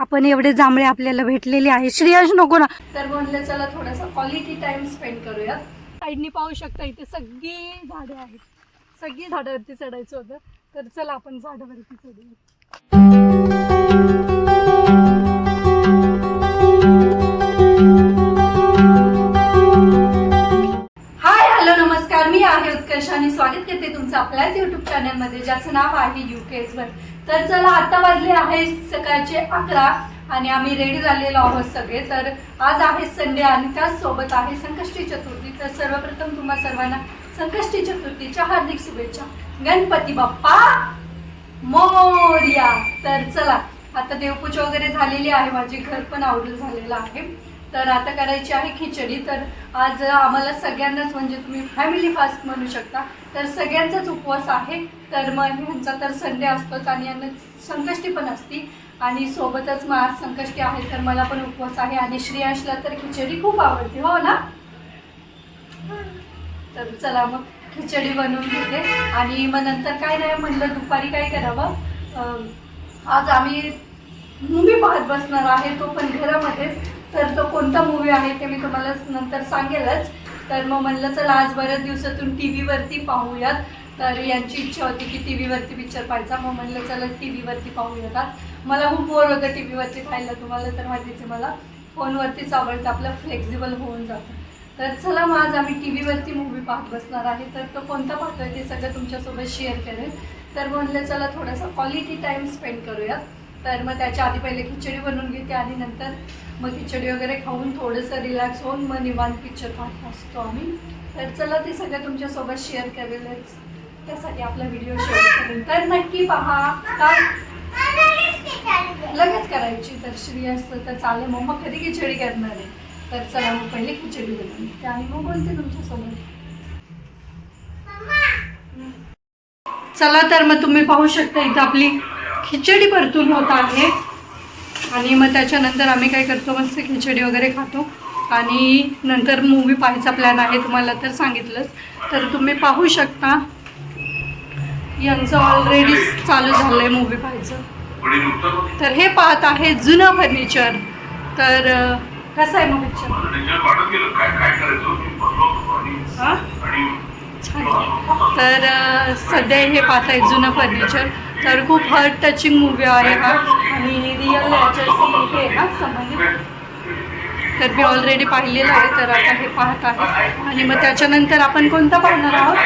आपण एवढे जांभळे आपल्याला भेटलेले आहे श्रेयश नको ना. तर म्हणलं चला थोडासा क्वालिटी टाइम स्पेंड करूया साईडनी पाहू शकता इथे सगळी झाडं आहेत. सगळी झाडावरती चढायचं होतं. तर चला आपण झाडावरती चढूया. हाय हॅलो नमस्कार. मी आहे उत्कर्ष आणि स्वागत करते तुमचं आपल्याच युट्यूब चॅनलमध्ये ज्याचं नाव आहे युकेज वर तर चला आता वाजले आहे सकाळचे अकरा आणि आम्ही रेडी झालेलो आहोत सगळे. तर आज आहे संडे आणि त्याचसोबत आहे संकष्टी चतुर्थी. तर सर्वप्रथम तुम्हा सर्वांना संकष्टी चतुर्थीच्या हार्दिक शुभेच्छा. गणपती बाप्पा मोर्या. तर चला आता देवपूजा वगैरे झालेली आहे. माझे घर पण आवडलं झालेलं आहे. तर आता करायची आहे खिचडी. तर आज आम्हाला सगळ्यांनाच म्हणजे तुम्ही फॅमिली फास्ट म्हणू शकता तर सगळ्यांचाच उपवास आहे. तर मग ह्यांचा तर संडे असतोच आणि यांना संकष्टी पण असती. आणि सोबतच मग आज संकष्टी आहे तर मला पण उपवास आहे. आणि श्रेयाशला तर खिचडी खूप आवडते हो ना? तर चला मग खिचडी बनवून घेते. आणि मग नंतर काय नाही म्हणलं दुपारी काय करावं? आज आम्ही मूवी पाहत बसणार आहे तो पण घरामध्येच. तर तो कोणता मूवी आहे ते मी तुम्हाला नंतर सांगेलच. तर मग म्हणलं चला आज बऱ्याच दिवसातून टी व्हीवरती पाहूयात. तर यांची इच्छा होती की टी व्हीवरती पिक्चर पाहायचा. मग म्हणलं चला टी व्हीवरती पाहूया का मला खूप बोर होतं टी व्हीवरती पाहायला. तुम्हाला तर माहितीच मला फोनवरतीच आवडतं. आपलं फ्लेक्झिबल होऊन जातं. तर चला मग आज आम्ही टी व्हीवरती मूवी पाहत बसणार आहे. तर तो कोणता पाहतोय ते सगळं तुमच्यासोबत शेअर करेल तर म्हणलं चला थोडासा क्वालिटी टाईम स्पेंड करूया तर मग त्याच्या आधी पहिले खिचडी बनवून घेते आणि नंतर मग खिचडी वगैरे खाऊन थोडंसं रिलॅक्स होऊन मग निवांत पिक्चर पाहत असतो आम्ही. तर चला ते सगळं तुमच्यासोबत शेअर करेलच त्यासाठी आपला व्हिडिओ शेअर करेल तर नक्की पहा. काय लगेच करायची. तर श्री असतं तर चालेल. मग मग कधी खिचडी करणार आहे? तर चला मग पहिले खिचडी बनवून ते आणि मग बोलते तुमच्यासोबत. चला तर मग तुम्ही पाहू शकता इथं आपली खिचडी परतून होत आहे. आणि मग त्याच्यानंतर आम्ही काय करतो? मस्त खिचडी वगैरे खातो. आणि नंतर मूवी पाहायचा प्लॅन आहे तुम्हाला तर सांगितलंच. तर तुम्ही पाहू शकता. यांचं ऑलरेडी चालू झालं आहे मूवी पाहायचं तर हे पाहत आहे जुनं फर्निचर तर कसं आहे मग पिक्चर. तर सध्या हे पाहत आहे जुनं फर्निचर तर खूप हार्ट टचिंग मूवी आहे हा. आणि रिअल हे ना संबंधित. तर मी ऑलरेडी पाहिलेलं आहे. तर आता हे पाहत आहे. आणि मग त्याच्यानंतर आपण कोणता पाहणार आहोत?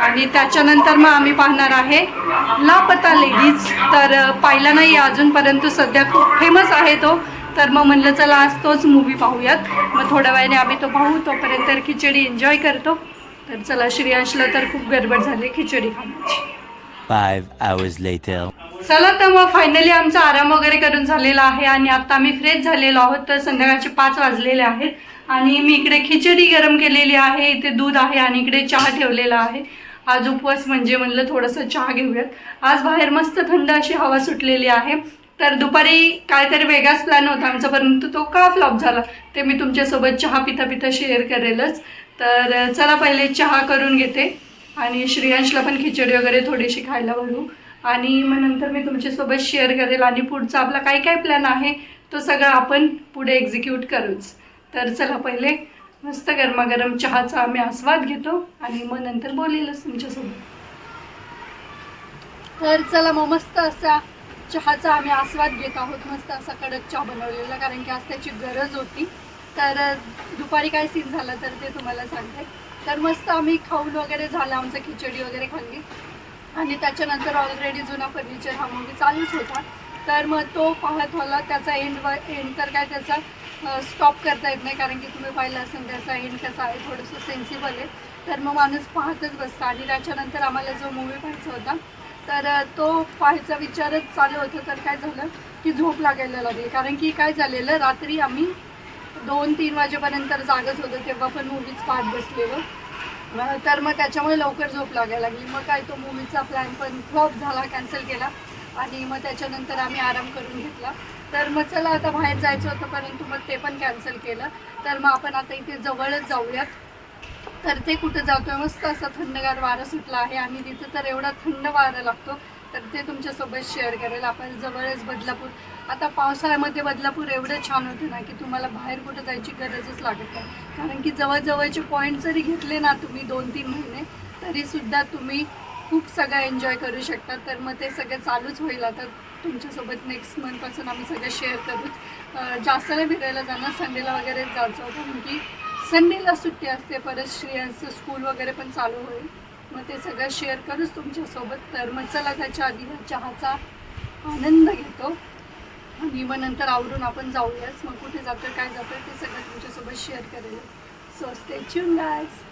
आणि त्याच्यानंतर मग आम्ही पाहणार आहे लापता लेडीज. तर पाहिला नाही अजून परंतु सध्या खूप फेमस आहे तो. तर मग म्हणलं चला आज तोच मूवी पाहूयात. मग थोड्या वेळाने आम्ही तो पाहू तोपर्यंत तर खिचडी एन्जॉय करतो. तर चला श्रेयांशला तर खूप गडबड झाली खिचडी खाण्याची. Five hours later. चला तर मग फायनली आमचा आराम वगैरे करून झालेला आहे आणि आता आम्ही फ्रेश झालेलो आहोत. तर संध्याकाळचे पाच वाजलेले आहेत. आणि मी इकडे खिचडी गरम केलेली आहे. इथे दूध आहे आणि इकडे चहा ठेवलेला आहे. आज उपवास म्हणजे म्हणलं थोडंसं चहा घेऊयात. आज बाहेर मस्त थंड अशी हवा सुटलेली आहे. तर दुपारी काहीतरी वेगळाच प्लॅन होता आमचा परंतु तो का फ्लॉप झाला ते मी तुमच्यासोबत चहा पिता पिता शेअर करेलच. तर चला पहिले चहा करून घेते. आणि श्रेयांशला पण खिचडी वगैरे थोडीशी खायला भरू. आणि मग नंतर मी तुमच्यासोबत शेअर करेल आणि पुढचा आपला काय काय प्लॅन आहे तो सगळं आपण पुढे एक्झिक्यूट करूच. तर चला पहिले मस्त गरमागरम चहाचा आम्ही आस्वाद घेतो आणि मग नंतर बोलेलच तुमच्यासोबत. तर चला मग मस्त असा चहाचा आम्ही आस्वाद घेत आहोत. मस्त असा कडक चहा बनवलेला कारण की आज त्याची गरज होती. तर दुपारी काय सीन झालं तर ते तुम्हाला सांगते. तर मस्त आम्ही खाऊन वगैरे झालं आमचं खिचडी वगैरे खाल्ली. आणि त्याच्यानंतर ऑलरेडी जुना फर्निचर हा मूवी चालूच होता. तर मग तो पाहत होला त्याचा एंड व एंड तर काय त्याचा स्टॉप करता येत नाही कारण की तुम्ही पाहिलं असेल त्याचा एंड कसा आहे थोडंसं सेन्सिबल आहे. तर मग माणूस पाहतच बसतं आणि त्याच्यानंतर आम्हाला जो मूवी पाहायचा होता तर तो पाहायचा विचारच चालू होता. तर काय झालं की झोप लागायला लागली. कारण की काय झालेलं रात्री आम्ही दोन तीन वाजेपर्यंत जागच होतो तेव्हा पण मूवीज पाहत बसलेलो. तर मग त्याच्यामुळे लवकर झोप लागायला लागली. मग काय तो मूवीचा प्लॅन पण फ्लॉप झाला कॅन्सल केला. आणि मग त्याच्यानंतर आम्ही आराम करून घेतला. तर मग चला आता बाहेर जायचं होतं परंतु मग ते पण कॅन्सल केलं. तर मग आपण आता इथे जवळच जाऊयात. तर ते कुठं जातोय? मस्त असा थंडगार वारा सुटला आहे. आणि तिथं तर एवढा थंड वारा लागतो. तर ते तुमच्यासोबत शेअर करेल. आपण जवळच बदलापूर आता पावसाळ्यामध्ये बदलापूर एवढं छान होतं ना की तुम्हाला बाहेर कुठं जायची गरजच लागत नाही. कारण की जवळजवळचे पॉईंट जरी घेतले ना तुम्ही दोन तीन महिने तरीसुद्धा तुम्ही खूप सगळं एन्जॉय करू शकता. तर मग ते सगळं चालूच होईल. आता तुमच्यासोबत नेक्स्ट मंथपासून आम्ही सगळं शेअर करूच. जास्त नाही फिरायला जाणार संडेला वगैरे जायचं कारण की संडेला सुट्टी असते परत स्त्रियांचं स्कूल वगैरे पण चालू होईल. मग ते सगळं शेअर करूच तुमच्यासोबत. तर मग चला त्याच्या आधी ह्या चहाचा आनंद घेतो. आणि मग नंतर आवरून आपण जाऊयाच. मग कुठे जातो काय जातो ते सगळं तुमच्यासोबत शेअर करेल. सो ट्यून गाईज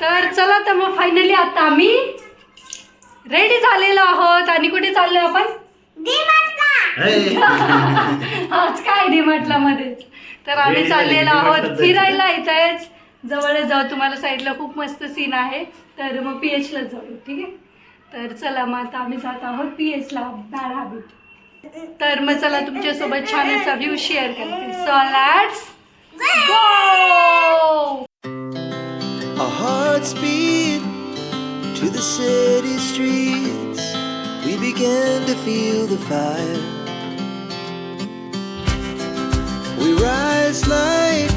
तर चला तर मग फायनली आता आम्ही रेडी झालेलो आहोत. आणि कुठे चाललोय आपण? आज काय डिमार्टला मध्येच तर आम्ही चाललेलो आहोत. फिरायला इथेच. जवळच जाऊ. तुम्हाला साईडला खूप मस्त सीन आहे. तर मग पी एचला जाऊ. ठीक आहे? तर चला मग आता आम्ही जात आहोत पी एचला बॅड तर मग चला तुमच्यासोबत छान असा व्ह्यू शेअर करते. सॉलॅट्स लॅट्स गो Our to the city streets. We began to feel the fire. We rise like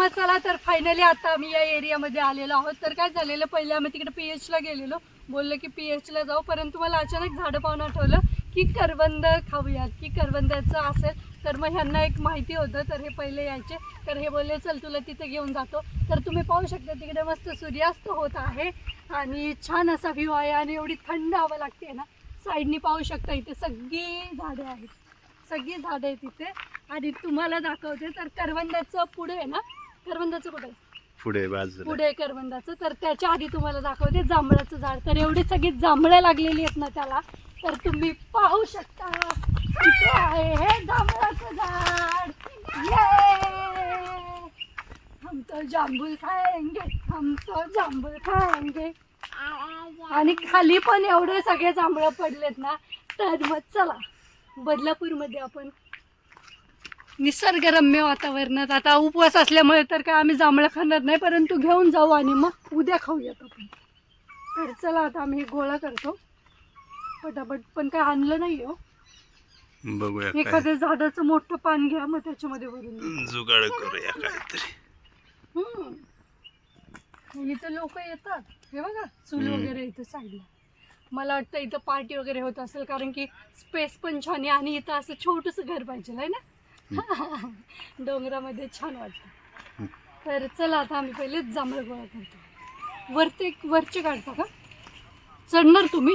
मग चला तर फायनली आता आम्ही या एरियामध्ये आलेलो आहोत. तर काय झालेलं पहिले आम्ही तिकडे पी एचला गेलेलो. बोललो की पी एचला जाऊ परंतु मला अचानक झाडं पाहून आठवलं की करवंद खाऊयात की करवंदाचं असेल. तर मग ह्यांना एक माहिती होतं तर हे पहिले यायचे. तर हे बोलले चल तुला तिथे घेऊन जातो. तर तुम्ही पाहू शकता तिकडे मस्त सूर्यास्त होत आहे. आणि छान असा व्ह्यू आहे आणि एवढी थंड हवा लागते ना. साईडनी पाहू शकता इथे सगळी झाडे आहेत. सगळी झाडं आहेत इथे. आणि तुम्हाला दाखवते तर करवंदाचं पुढे आहे ना करवंदाचं कुठे? पुढे बाजूला. पुढे करवंदाचं. तर त्याच्या आधी तुम्हाला दाखवते जांभळाचं झाड. तर एवढी सगळी जांभळं लागलेली आहेत ना त्याला तर तुम्ही पाहू शकता. इथे आहे हे जांभळाचं झाड. ये हम तो जांभूळ खाएंगे हम तो जांभूळ खाएंगे आणि खाली पण एवढे सगळे जांभळं पडलेत ना तर मग चला बदलापूरमध्ये आपण निसर्गरम्य वातावरणात. आता उपवास असल्यामुळे तर काय आम्ही जांभळं खाणार नाही परंतु घेऊन जाऊ आणि मग उद्या खाऊयात आपण. तर चला आता आम्ही गोळा करतो. पटापट पण काय आणलं नाही हो. बघूया एखाद्या झाडाचं मोठं पान घ्या मग त्याच्यामध्ये भरून. जुगाड करूया काहीतरी. इथं लोक येतात. हे बघा चूल. वगैरे इथं साईडला. मला वाटतं इथं पार्टी वगैरे होत असेल कारण की स्पेस पण छान आहे आणि इथं असं छोटंसं घर पाहिजे आहे ना? डोंगरामध्ये छान वाटतं तर चला आता आम्ही पहिलेच जांभळं गोळा करतो. वरते वरचे काढता का? चढणार तुम्ही?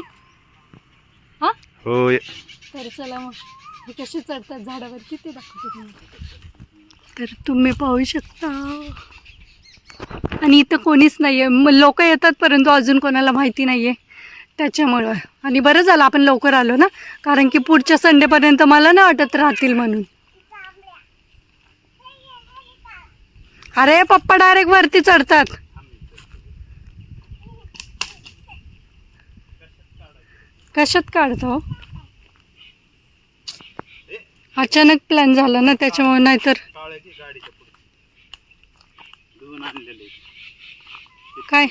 हां? होय तर चला मग. हे कसे चढतात झाडावरती ते दाखवते तुम्हाला? तर तुम्ही पाहू शकता. आणि इथं कोणीच नाही आहे लोक येतात परंतु अजून कोणाला माहिती नाही आहे त्याच्यामुळं. आणि बरं झालं आपण लवकर आलो ना? कारण की पुढच्या संडेपर्यंत मला नाही वाटत राहतील म्हणून. अरे पप्पा डायरेक्ट वरती चढतात. कशात काढतो? अचानक प्लॅन झाला ना त्याच्यामुळे नाहीतर. काय?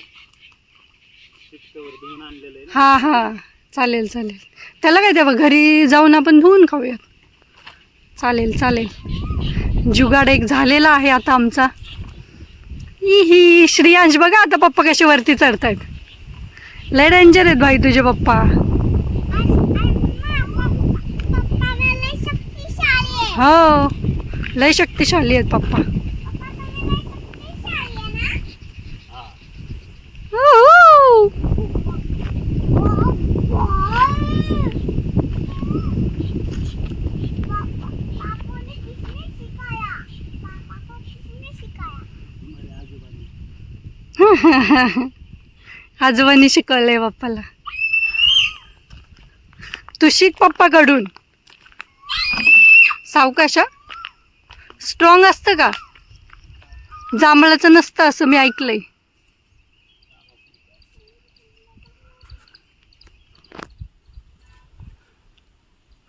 हा हा. चालेल चालेल. त्याला काय द्यावं? घरी जाऊन आपण धुवून खाऊयात. चालेल चालेल. जुगाड एक झालेला आहे आता आमचा. ही श्रियांश बघा आता पप्पा कसे वरती चढतायत. लय डेंजर आहेत भाई तुझे पप्पा. हो लय शक्तिशाली आहेत पप्पा! आजोबांनी शिकवलंय बाप्पाला. तू शिक पप्पाकडून सावकाश स्ट्रॉंग असतं का? जांभळाचं नसतं असं मी ऐकलंय.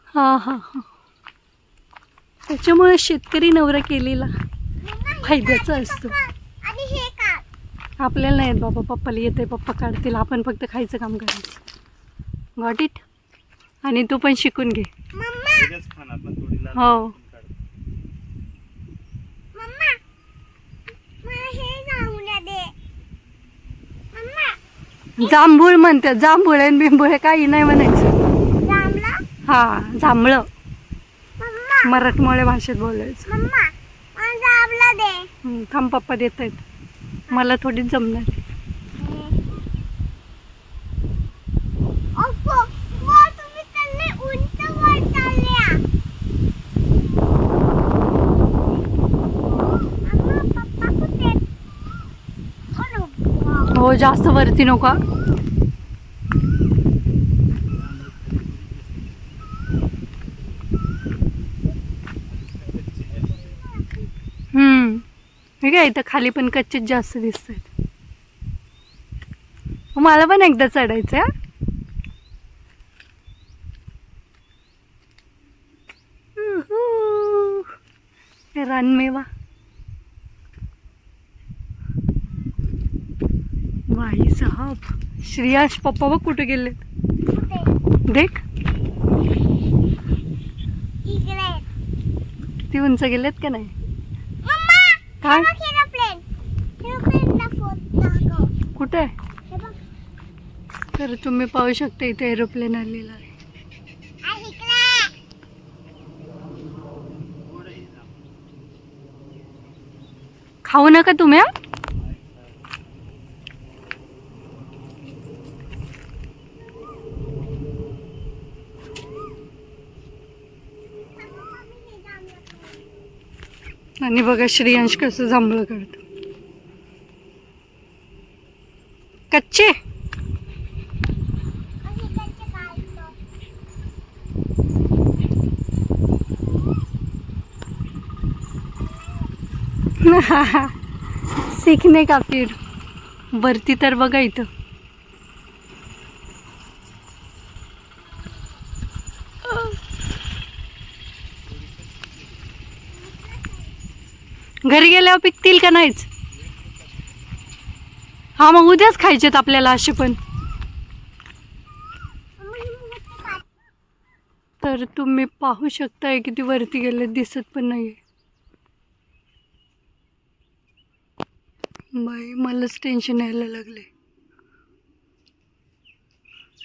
हा हा हा. त्याच्यामुळे शेतकरी नवरा केलेला फायद्याचा असतो. आपल्याला नाही येत बाबा पप्पाला येते पप्पा काढतील. आपण फक्त खायचं काम करायचं. गॉट इट आणि तू पण शिकून घे. मम्मा! हो. मम्मा! मला हे जाऊन दे. मम्मा! जांभूळ म्हणतात जांभूळ आणि बिंबूळ काही नाही म्हणायचं. हा जांभळं. मम्मा! मराठमोळ्या भाषेत बोलायचं. मम्मा! मला जांभळा दे. हं, थांब पप्पा देत आहेत मला थोडीच जमणार. हो जास्त वरती नको हा. हम्म हे काय इथं खाली पण कच्चेच जास्त दिसत आहेत मला पण एकदा चढायचं हा. उहू. हे रानमेवा भाई साहब श्रेयाश पप्पा बघ कुठे गेले कुठे? देख. किती उंच गेलेत का नाही? काय? कुठे? तर तुम्ही पाहू शकता इथे एरोप्लेन आलेला आहे. खाऊ नका तुम्ही हा? आणि बघा श्रेयांश कसं जांभळं करत. कच्चे? सीखने का फिर? वरती तर बघा इथं. घरी गेल्यावर पिकतील का नाहीच? हा मग उद्याच खायचेत आपल्याला असे पण. तर तुम्ही पाहू शकताय किती वरती गेले दिसत पण नाही बाई मलाच टेन्शन यायला लागले.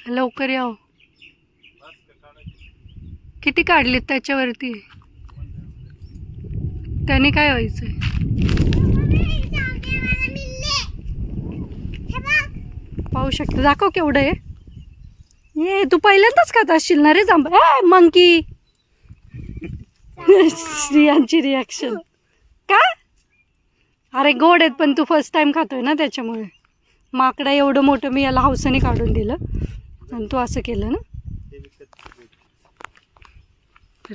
लवकर याव हो. किती काढलेत त्याच्यावरती? त्याने काय व्हायचंय? आहे पाहू शकतो. दाखव केवढं आहे. ये तू पहिल्यांदाच खात असशील ना रे जांभ मंकी! श्रियांची रिॲक्शन का? अरे गोड आहेत पण तू फर्स्ट टाइम खातोय ना त्याच्यामुळे. माकडा एवढं मोठं मी याला हौसाने काढून दिलं. आणि तू असं केलं ना?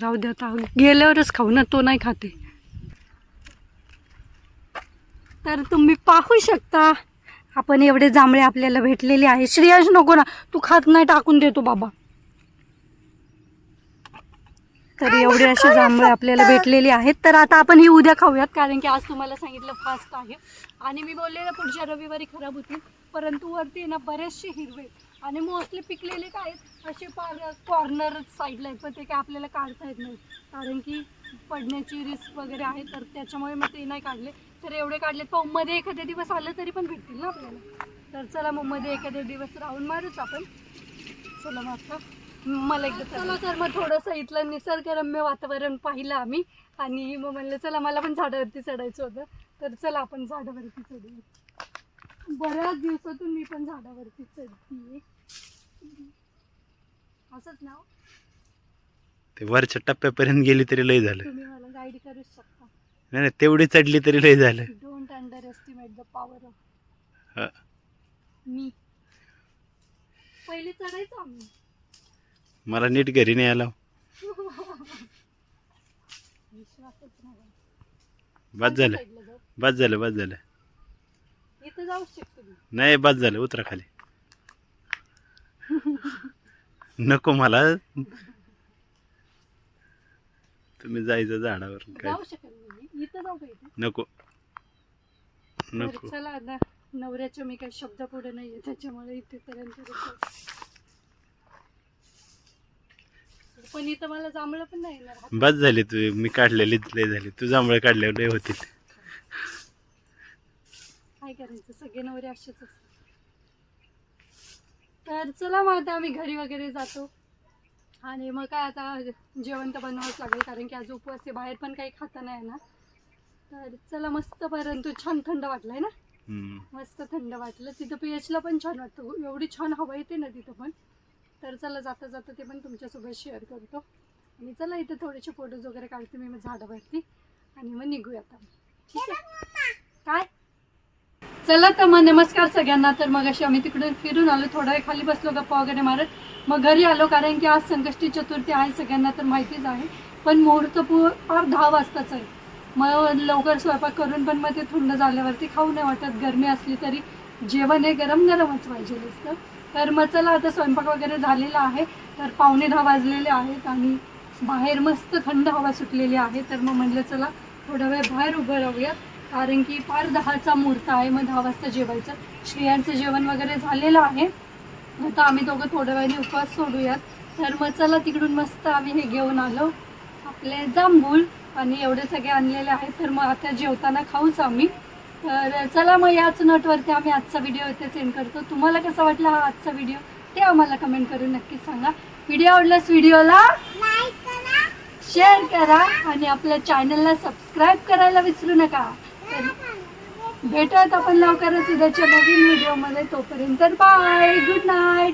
राहू द्या आता. गेल्यावरच खाऊ ना तो नाही खाते. तर तुम्ही पाहू शकता. आपण एवढे जांभळे आपल्याला भेटलेले आहे श्रेयश नको ना. तू खात नाही टाकून देतो बाबा. तर एवढे असे जांभळे आपल्याला भेटलेले आहेत. तर आता आपण ही उद्या खाऊयात कारण की आज तुम्हाला सांगितलं फास्ट आहे. आणि मी बोलले ना पुढच्या रविवारी खराब होतील. परंतु वरती ना बरेचसे हिरवे आणि मोस्टली पिकलेले काय आहेत? असे पार कॉर्नर साईडला आहेत पण ते काय आपल्याला काढता येत नाही कारण की पडण्याची रिस्क वगैरे आहे तर त्याच्यामुळे मी ते नाही काढले. तर एवढे काढले पण मध्ये एखाद्या दिवस आलं तरी पण भेटतील ना आपल्याला. तर चला मग मध्ये एखाद्या दिवस राहून मारूच आपण. चला मग आता. मला एकदा चला. तर मग थोडंसं इथलं निसर्गरम्य वातावरण पाहिलं आम्ही. आणि मग म्हणलं चला मला पण झाडावरती चढायचं होतं. तर चला आपण झाडावरती चढूया. बऱ्याच दिवसातून मी पण झाडावरती चढतीये. असंच नाव ते वरच्या टप्प्यापर्यंत गेली तरी लय झालं. तुम्ही मला गाईड करूच शकता. नाही नाही, तेवढी चढली तरी लय झालं. Don't underestimate the power of हा. मी पहिले चढायचो आम्ही. मला नीट घरी नाही आला. विश्वासच नाही. बाद झालं. साईडला जाऊ. बाद झालं बाद झालं. इथं जाऊ शकतो मी. नाही बाद झालं उतरा खाली. नको मला. तुम्ही जायचं झाडावर काय. जाऊ शकेल मी इथं जाऊ का इथं? नको. नको. चला आता. नवऱ्याच्या मी काही शब्द पुढे नाहीये त्याच्यामुळे इथेपर्यंत जाऊ. पण इथं मला जांभळं पण नाही येणार. बाद झाली तू. मी काढलेली लय झाली. तू जांभळं काढल्यावर लय होतील. काय करायचं? सगळे नवरे असेच असतात. तर चला मग आता आम्ही घरी वगैरे जातो. आणि मग काय आता जेवण तर बनवावंच लागेल कारण की आज उपवास आहे बाहेर पण काही खाता नाही ना. तर चला मस्त परंतु छान थंड वाटलंय ना. मस्त थंड वाटलं. तिथं पी एचला पण छान वाटतं. एवढी छान हवा येते ना तिथं पण. तर चला जाता जाता ते पण तुमच्यासोबत शेअर करतो. आणि चला इथे थोडेसे फोटोज वगैरे काढते मी मग झाडावरती आणि मग निघूया आता. ठीक आहे? काय? चला तर मग नमस्कार सगळ्यांना. तर मग अशी आम्ही तिकडून फिरून आलो. थोडा वेळ खाली बसलो गप्पा वगैरे मारत. मग घरी आलो कारण की आज संकष्टी चतुर्थी आहे सगळ्यांना तर माहितीच आहे. पण मुहूर्त पू फार दहा वाजताच आहे. मग लवकर स्वयंपाक करून पण मग ते थंड झाल्यावरती खाऊ नाही वाटत. गरमी असली तरी जेवण हे गरम गरमच पाहिजे असतं तर मग चला आता स्वयंपाक वगैरे झालेला आहे. तर पावणे दहा वाजलेले आहेत आणि बाहेर मस्त थंड हवा सुटलेली आहे. तर मग म्हणलं चला थोडा वेळ बाहेर उभं राहूया. कारण की फार दहाचा मुहूर्त आहे. मग दहा वाजता जेवायचं. श्रेयांचं जेवण वगैरे झालेलं आहे. आता आम्ही दोघं थोड्या वेळाने उपवास सोडूयात. तर मग चला तिकडून मस्त आम्ही हे घेऊन आलो. आपले जांभूळ आणि एवढे सगळे आणलेले आहेत. तर मग आता जेवताना खाऊच आम्ही. तर चला मग याच नोटवरती आम्ही आजचा व्हिडिओ इथे सेंड करतो. तुम्हाला कसा वाटला हा आजचा व्हिडिओ ते आम्हाला कमेंट करून नक्कीच सांगा. व्हिडिओ आवडल्यास व्हिडिओला शेअर करा. आणि आपल्या चॅनलला सबस्क्राईब करायला विसरू नका. भेटत आपण लवकरच उद्याच्या नवीन व्हिडिओमध्ये. तोपर्यंत बाय गुड नाईट